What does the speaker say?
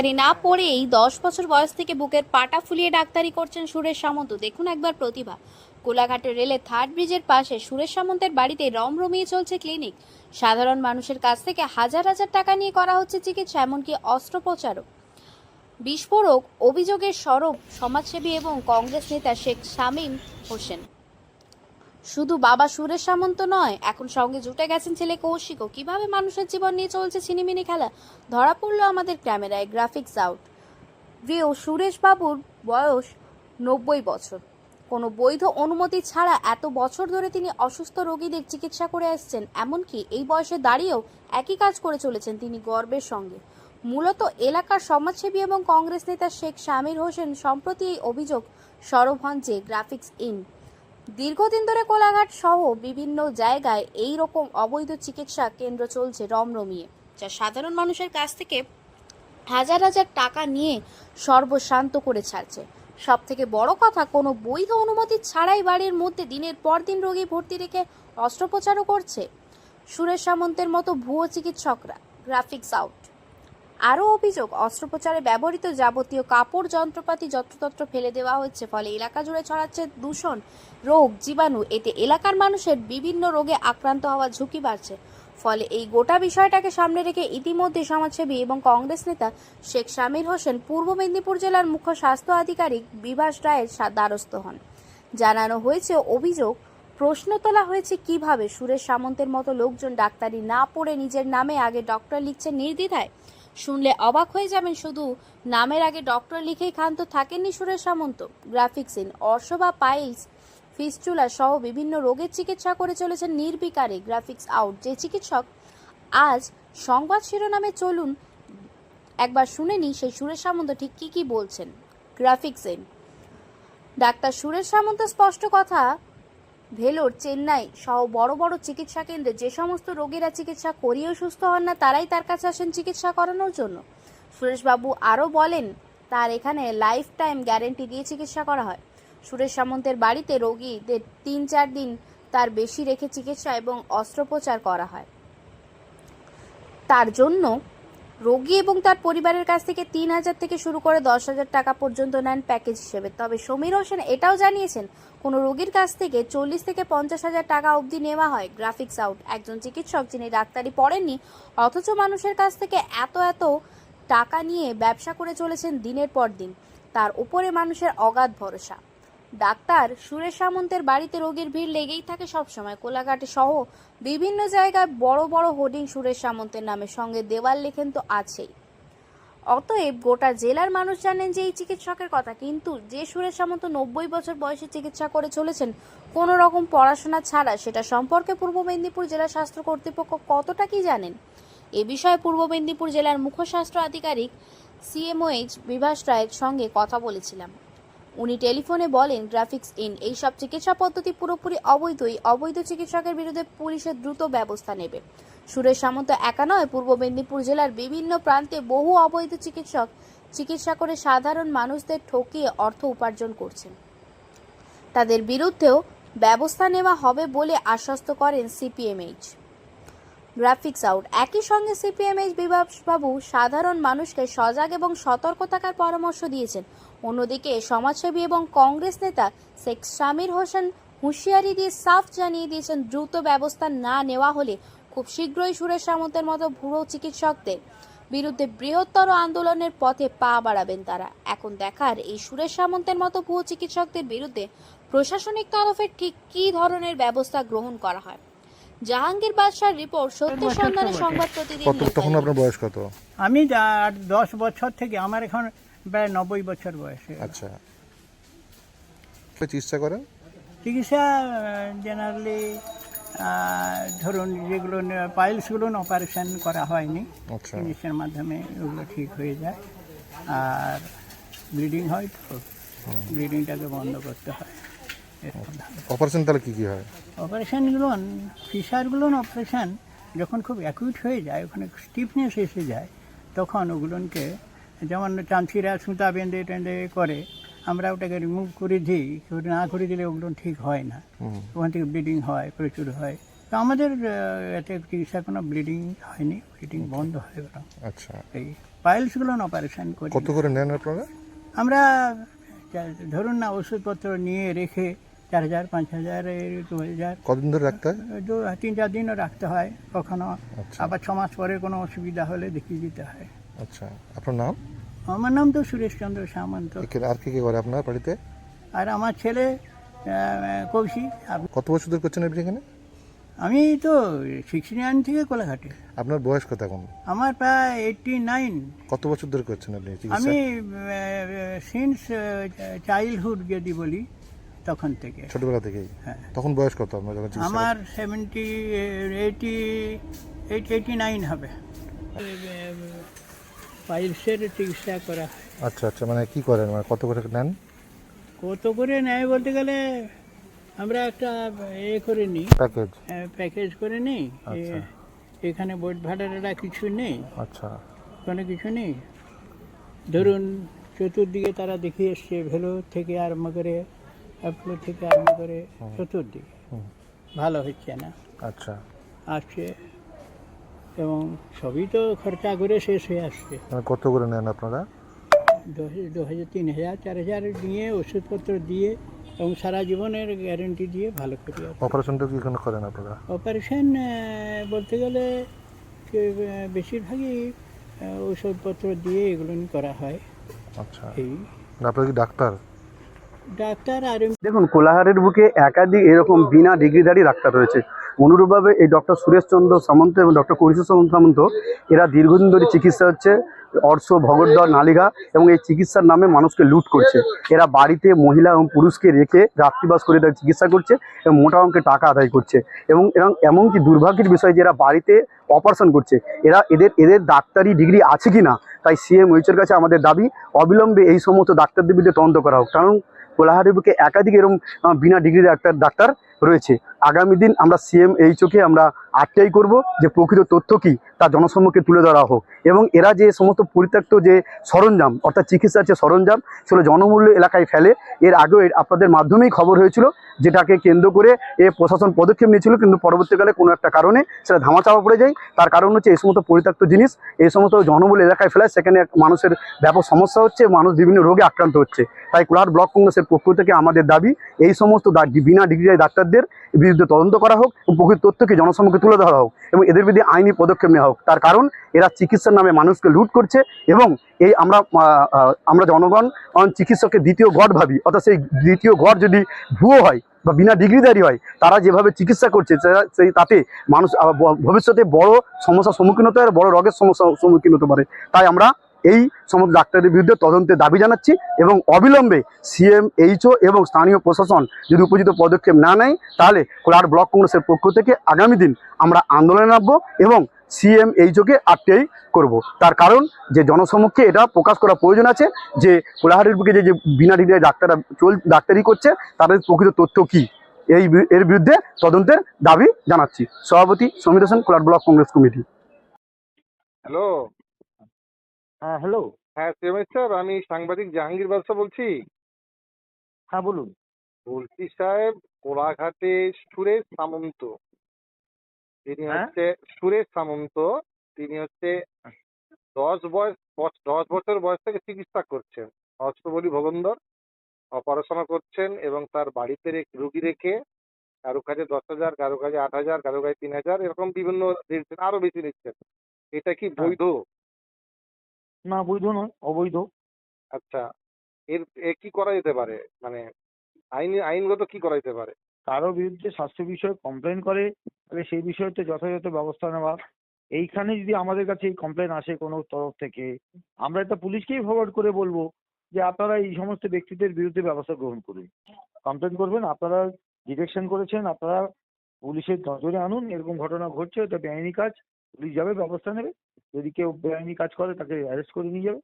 ডাক্তারি না পড়েই দশ বছর বয়স থেকে বুকের পাটা ফুলিয়ে ডাক্তারি করছেন সুরেশ সামন্ত। দেখুন একবার প্রতিভা। কোলাঘাটের রেলে থার্ড ব্রিজের পাশে সুরেশ সামন্তের বাড়িতে রমরমিয়ে চলছে ক্লিনিক। সাধারণ মানুষের কাছ থেকে হাজার হাজার টাকা নিয়ে করা হচ্ছে চিকিৎসা, এমনকি অস্ত্রোপচারও। বিস্ফোরক অভিযোগের সরব সমাজসেবী এবং কংগ্রেস নেতা শেখ শামীম হোসেন। শুধু বাবা সুরেশ সামন্ত নয়, এখন সঙ্গে জুটে গেছেন ছেলে কৌশিকও কীভাবে মানুষের জীবন নিয়ে চলছে ছিনিমিনি খেলা, ধরা পড়ল আমাদের ক্যামেরায় গ্রাফিক্স আউট ভিও সুরেশ বাবুর বয়স নব্বই বছর। কোনো বৈধ অনুমতি ছাড়া এত বছর ধরে তিনি অসুস্থ রোগীদের চিকিৎসা করে আসছেন, এমনকি এই বয়সে দাঁড়িয়েও একই কাজ করে চলেছেন তিনি গর্বের সঙ্গে। মূলত এলাকার সমাজসেবী এবং কংগ্রেস নেতা শেখ শামির হোসেন সম্প্রতি এই অভিযোগ সরব হন যে গ্রাফিক্স ইন দীর্ঘদিন ধরে কোলাঘাট সহ বিভিন্ন জায়গায় এই রকম অবৈধ চিকিৎসা কেন্দ্র চলছে রমরমিয়ে, যা সাধারণ মানুষের কাছ থেকে হাজার হাজার টাকা নিয়ে সর্বশান্ত করে ছাড়ছে। সব থেকে বড় কথা, কোনো বৈধ অনুমতি ছাড়াই বাড়ির মধ্যে দিনের পর দিন রোগী ভর্তি রেখে অস্ত্রোপচারও করছে। সুরেশ সামন্তের মতো ভুয়ো চিকিৎসকরা। গ্রাফিক্স আউট আরও অভিযোগ, অস্ত্রোপচারে ব্যবহৃত যাবতীয় কাপড়, যন্ত্রপাতি, যত্রতত্র ফেলে দেওয়া হচ্ছে, ফলে এলাকা জুড়ে ছড়াচ্ছে দূষণ, রোগ, জীবাণু। এতে এলাকার মানুষের বিভিন্ন রোগে আক্রান্ত হওয়ার ঝুঁকি বাড়ছে। ফলে এই গোটা বিষয়টাকে সামনে রেখে ইতিমধ্যে সমাজসেবী এবং কংগ্রেস নেতা শেখ শামির হোসেন পূর্ব মেদিনীপুর জেলার মুখ্য স্বাস্থ্য আধিকারিক বিভাস রায়ের দ্বারস্থ হন। জানানো হয়েছে অভিযোগ, প্রশ্ন তোলা হয়েছে কীভাবে সুরেশ সামন্তের মতো লোকজন ডাক্তারি না পড়ে নিজের নামে আগে ডক্টর লিখছেন নির্দ্বিধায়। শুনলে অবাক হয়ে যাবেন শুধু। নামের আগে ডক্টর লিখেই ক্ষান্ত থাকেননি সুরেশ সামন্ত। গ্রাফিক্স ইন অর্শ বা পাইলস, ফিস্টুলা সহ বিভিন্ন রোগের চিকিৎসা করে চলেছেন নির্বিকারে। গ্রাফিক্স আউট, যে চিকিৎসক আজ সংবাদ শিরোনামে চলুন। একবার শুনে নি সেই সুরেশ সামন্ত ঠিক কি কি বলছেন। Graphics in. Doctor Suresh Samanta স্পষ্ট কথা ভেলোর চেন্নাই সহ বড় বড় চিকিৎসা কেন্দ্রে যে সমস্ত রোগীরা চিকিৎসা করিয়েও সুস্থ হন না, তারাই তার কাছে আসেন চিকিৎসা করানোর জন্য। সুরেশবাবু আরও বলেন, তার এখানে লাইফ টাইম গ্যারেন্টি দিয়ে চিকিৎসা করা হয়। সুরেশ সামন্তের বাড়িতে রোগীদের তিন চার দিন তার বেশি রেখে চিকিৎসা এবং অস্ত্রোপচার করা হয়। তার জন্য রোগী এবং তার পরিবারের কাছ থেকে তিন হাজার থেকে শুরু করে দশ হাজার টাকা পর্যন্ত নেন প্যাকেজ হিসেবে। তবে সমীর হোসেন এটাও জানিয়েছেন, কোনো রোগীর কাছ থেকে চল্লিশ থেকে পঞ্চাশ হাজার টাকা অবধি নেওয়া হয়। গ্রাফিক্স আউট, একজন চিকিৎসক যিনি ডাক্তারি পড়েননি, অথচ মানুষের কাছ থেকে এত এত টাকা নিয়ে ব্যবসা করে চলেছেন দিনের পর দিন। তার উপরে মানুষের অগাধ ভরসা। ডাক্তার সুরেশ সামন্তের বাড়িতে রোগীর ভিড় লেগেই থাকে সবসময়। কোলাঘাটে সহ বিভিন্ন জায়গায় বড় বড় হোর্ডিং সুরেশ সামন্তের নামে। সঙ্গে দেওয়াল লেখেন তো আছেই। অতএব গোটা জেলার মানুষ জানেন যে এই চিকিৎসকের কথা। কিন্তু যে সুরেশ সামন্ত নব্বই বছর বয়সে চিকিৎসা করে চলেছেন, কোনো রকম পড়াশোনা ছাড়া সেটা সম্পর্কে পূর্ব মেদিনীপুর জেলা স্বাস্থ্য কর্তৃপক্ষ কতটা কি জানেন? এ বিষয়ে পূর্ব মেদিনীপুর জেলার মুখ্য স্বাস্থ্য আধিকারিক সিএমওএইচ বিভাস রায়ের সঙ্গে কথা বলেছিলাম। উনি টেলিফোনে বলেন, গ্রাফিক্স ইন, এই সব চিকিৎসা পদ্ধতি পুরোপুরি অবৈধই। অবৈধ চিকিৎসকের বিরুদ্ধে পুলিশের দ্রুত ব্যবস্থা নেবে। সুরেশ সামন্ত একা নয় পূর্ব মেদিনীপুর জেলার বিভিন্ন প্রান্তে বহু অবৈধ চিকিৎসক চিকিৎসা করে সাধারণ মানুষদের ঠকিয়ে অর্থ উপার্জন করছেন। তাদের বিরুদ্ধেও ব্যবস্থা নেওয়া হবে বলে আশ্বস্ত করেন সিপিএমএইচ। Graphics out. একই সঙ্গে সিপিএমএইচ বিভাসবাবু সাধারণ মানুষকে সজাগ এবং সতর্ক থাকার পরামর্শ দিয়েছেন। অন্যদিকে সমাজসেবী এবং কংগ্রেস নেতা শেখ শামির হোসেন হুঁশিয়ারি দিয়ে সাফ জানিয়ে দিয়েছেন, দ্রুত ব্যবস্থা না নেওয়া হলে খুব শীঘ্রই সুরেশ সামন্তের মতো ভুয়ো চিকিৎসকদের বিরুদ্ধে বৃহত্তর আন্দোলনের পথে পা বাড়াবেন তারা। এখন দেখার এই সুরেশ সামন্তের মতো ভুয়ো চিকিৎসকদের বিরুদ্ধে প্রশাসনিক তরফে ঠিক কী ধরনের ব্যবস্থা গ্রহণ করা হয়? জাহাঙ্গীর বাদশার রিপোর্ট সত্য সন্ধানের সংবাদ প্রতিদিন কত তখন আপনার বয়স কত? আমি আর দশ বছর থেকে আমার এখন প্রায় নব্বই বছর বয়স। আচ্ছা। চিকিৎসা করেন? চিকিৎসা জেনারেলি ধরুন যেগুলো পাইলসগুলো অপারেশন করা হয়নি। আচ্ছা। জিনিসের মাধ্যমে ওগুলো ঠিক হয়ে যায়। আর ব্লিডিং হয় তো। ব্লিডিংটাকে বন্ধ করতে হয়। অপারেশন তাহলে কি কি হয়? অপারেশনগুলো ফিশারগুলো অপারেশন যখন খুব অ্যাকুইট হয়ে যায় ওখানে স্টিফনেস এসে যায় তখন ওগুলোকে যেমন চাঁচিরা সুতা বেঁধে টেঁধে করে আমরা ওটাকে রিমুভ করে দিই না করে দিলে ওগুলো ঠিক হয় না। ওখান থেকে ব্লিডিং হয় প্রচুর হয়। তো আমাদের এতে চিকিৎসা কোনো ব্লিডিং হয়নি ব্লিডিং বন্ধ হয়ে গেল। আচ্ছা। এই পাইলসগুলো অপারেশন করি কত করে নেন আপনারা? আমরা ধরুন না ওষুধপত্র নিয়ে রেখে চার হাজার পাঁচ হাজার দু হাজার। কদিন ধরে রাখতে হয়? দু তিন চার দিনও রাখতে হয় কখনো। আচ্ছা। আবার ছ মাস পরে কোনো অসুবিধা হলে দেখিয়ে দিতে হয়। আচ্ছা আপনার নাম? আমার নাম তো সুরেশচন্দ্র সামন্ত। আর কে কে করে আপনার বাড়িতে? আর আমার ছেলে কৌশিক কত বছর ধরে করছেন আপনি এখানে? আমি তো সিক্সটি নাইন থেকে কোলাঘাটে। আপনার বয়স কত এখন? আমার প্রায় এইটটি নাইন। কত বছর ধরে করছেন আপনি আমি সিন্স চাইল্ডহুড যদি বলি তখন থেকে। ছোটবেলা থেকেই? হ্যাঁ। তখন বয়স কত আপনার যখন চিকিৎসা আমার seventy eighty eight eighty nine হবে। পাইলসের চিকিৎসা করা হয়। আচ্ছা আচ্ছা মানে কি করেন? মানে কত করে নেন? কত করে নেয় বলতে গেলে আমরা একটা এ করে নিই। প্যাকেজ? প্যাকেজ করে নিই। আচ্ছা। এখানে বোট ভাড়াটা কিছু নেই। আচ্ছা। কোনো কিছু নেই। ধরুন চতুর্দিকে তারা দেখিয়ে এসছে ভেলো থেকে আরম্ভ করে অ্যাপ্লো থেকে আরম্ভ করে চতুর্দিকে। ভালো হচ্ছে না। আচ্ছা। আসছে এবং সবই তো খরচা করে শেষ হয়ে আসছে। মানে কত করে নেন আপনারা? দু হাজার তিন হাজার চার হাজার নিয়ে ওষুধপত্র দিয়ে এবং সারা জীবনের গ্যারেন্টি দিয়ে ভালো করি অপারেশনটা কি। এখানে করেন আপনারা? অপারেশন বলতে গেলে বেশিরভাগই ওষুধপত্র দিয়ে এগুলো করা হয়। আচ্ছা। এই। না, আপনারা কি ডাক্তার? ডাক্তার আর দেখুন কোলাহারের বুকে একাধিক এরকম বিনা ডিগ্রিধারী ডাক্তার রয়েছে। অনুরূপভাবে এই ডক্টর সুরেশচন্দ্র সামন্ত এবং ডক্টর করিশ সামন্ত, এরা দীর্ঘদিন ধরে চিকিৎসা হচ্ছে, অর্শ ভগদ্দর নালিঘা এবং এই চিকিৎসার নামে মানুষকে লুট করছে। এরা বাড়িতে মহিলা এবং পুরুষকে রেখে রাত্রিবাস করে তাদের চিকিৎসা করছে এবং মোটা অঙ্কের টাকা আদায় করছে। এবং এরকম এমনকি দুর্ভাগ্যের বিষয় যে এরা বাড়িতে অপারেশন করছে। এরা এদের এদের ডাক্তারি ডিগ্রি আছে কি না তাই সিএম এইচের কাছে আমাদের দাবি, অবিলম্বে এই সমস্ত ডাক্তারদের বিরুদ্ধে তদন্ত করা হোক। কারণ কোলাহারের বুকে একাধিক এরকম বিনা ডিগ্রি ডাক্তার ডাক্তার রয়েছে। আগামী দিন আমরা সিএম এই চোখে আমরা আটটাই করব যে প্রকৃত তথ্য কি, তা জনসম্মুখে তুলে ধরা হোক। এবং এরা যে সমস্ত পরিত্যক্ত যে সরঞ্জাম, অর্থাৎ চিকিৎসার যে সরঞ্জাম, সেগুলো জনমূল্য এলাকায় ফেলে, এর আগেও আপনাদের মাধ্যমেই খবর হয়েছিল, যেটাকে কেন্দ্র করে এ প্রশাসন পদক্ষেপ নিয়েছিল, কিন্তু পরবর্তীকালে কোনো একটা কারণে সেটা ধামাচাপা পড়ে যায়। তার কারণ হচ্ছে এই সমস্ত পরিত্যক্ত জিনিস, এই সমস্ত জনবহুল এলাকায় ফেলায়, সেখানে মানুষের ব্যাপক সমস্যা হচ্ছে, মানুষ বিভিন্ন রোগে আক্রান্ত হচ্ছে। তাই কোলাহাট ব্লক কংগ্রেসের পক্ষ থেকে আমাদের দাবি, এই সমস্ত বিনা ডিগ্রি ডাক্তারদের বিরুদ্ধে তদন্ত করা হোক এবং প্রকৃত তথ্যকে জনসম্মুখে তুলে ধরা হোক এবং এদের বিরুদ্ধে আইনি পদক্ষেপ নেওয়া হোক। তার কারণ, এরা চিকিৎসার নামে মানুষকে লুট করছে এবং এই আমরা আমরা জনগণ চিকিৎসককে দ্বিতীয় গড় ভাবি। অর্থাৎ সেই দ্বিতীয় গড় যদি ভুয়ো হয় বা বিনা ডিগ্রিধারী হয়, তারা যেভাবে চিকিৎসা করছে সেই তাতে মানুষ ভবিষ্যতে বড় সমস্যার সম্মুখীন হতে পারে, বড় রোগের সমস্যার সম্মুখীন হতে পারে। তাই আমরা এই সমস্ত ডাক্তারদের বিরুদ্ধে তদন্তের দাবি জানাচ্ছি এবং অবিলম্বে সিএম এইচও এবং স্থানীয় প্রশাসন যদি উপযুক্ত পদক্ষেপ না নেয়, তাহলে কোলার ব্লক কংগ্রেসের পক্ষ থেকে আগামী দিন আমরা আন্দোলনে নামবো এবং সিএম এইচওকে আটকেই করব। তার কারণ যে জনসমক্ষে এটা প্রকাশ করা প্রয়োজন আছে যে কোলাহাটের বুকে যে বিনা ডিগ্রি ডাক্তাররা চল, ডাক্তারি করছে, তাদের প্রকৃত তথ্য কি? এই এর বিরুদ্ধে তদন্তের দাবি জানাচ্ছি। সভাপতি Samit Hossain Kolaghat block Congress committee. Hello. হ্যাঁ হ্যালো হ্যাঁ সিএমএস স্যার আমি সাংবাদিক জাহাঙ্গীর বাদশা বলছি। হ্যাঁ বলুন। বলছি সাহেব কোলাঘাটে সুরেশ সামন্ত। তিনি হ্যাঁ? হচ্ছে সুরেশ সামন্ত। তিনি হচ্ছে দশ বয়স দশ বছর বয়স থেকে চিকিৎসা করছেন। অষ্টবলি ভগন্দর অপারেশনও করছেন এবং তার বাড়িতে রেখে রুগী রেখে কারও কাছে দশ হাজার কারও কাজে আট হাজার কারও কাজে তিন হাজার এরকম বিভিন্ন আরও বেশি নিচ্ছেন এটা কি বৈধ? না বৈধ নয় অবৈধ। আচ্ছা এর এ কি করা যেতে পারে? মানে আইন আইনগত কি করা যেতে পারে? কারও বিরুদ্ধে স্বাস্থ্য বিষয়ে কমপ্লেন করে তাহলে সেই বিষয়ে তো যথাযথ ব্যবস্থা নেওয়া এইখানে যদি আমাদের কাছে এই কমপ্লেন আসে কোনো তরফ থেকে আমরা এটা পুলিশকেই ফরওয়ার্ড করে বলব যে আপনারা এই সমস্ত ব্যক্তিদের বিরুদ্ধে ব্যবস্থা গ্রহণ করুন। কমপ্লেন করবেন আপনারা ডিটেকশন করেছেন আপনারা পুলিশের নজরে আনুন এরকম ঘটনা ঘটছে এটা বেআইনি কাজ। পুলিশ যাবে ব্যবস্থা নেবে। যদি কেউ বেআইনি কাজ করে তাকে অ্যারেস্ট করে নিয়ে যাবে।